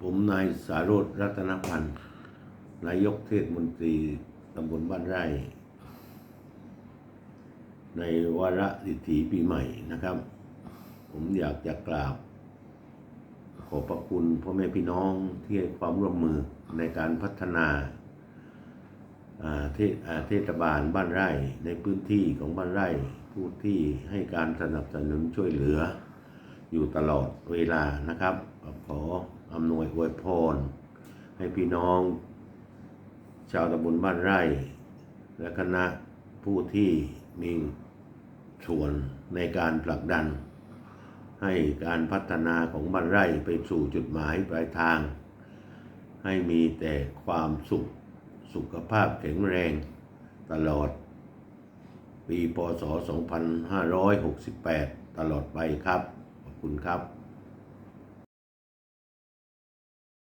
ผมนายสารโรธรัตนพันธ์ นายกเทศมนตรีตำบลบ้านไร่ ในวาระดิถีปีใหม่นะครับ ผมอยากจะกราบ ขอบพระคุณพ่อแม่พี่น้องที่ให้ความร่วมมือในการพัฒนา ทศอ่าเทศบาลบ้านไร่ในพื้นที่ของบ้านไร่ผู้ที่ให้การสนับสนุนช่วยเหลือ อยู่ตลอดเวลานะครับ ขออำนวยอวยพร ให้พี่น้อง ชาวตำบลบ้านไร่ และคณะผู้ที่มีส่วนในการผลักดัน ให้การพัฒนาของบ้านไร่ไปสู่จุดหมายปลายทาง ให้มีแต่ความสุข สุขภาพแข็งแรงตลอด ปีพศ 2568 ตลอดไปครับ ขอบคุณครับ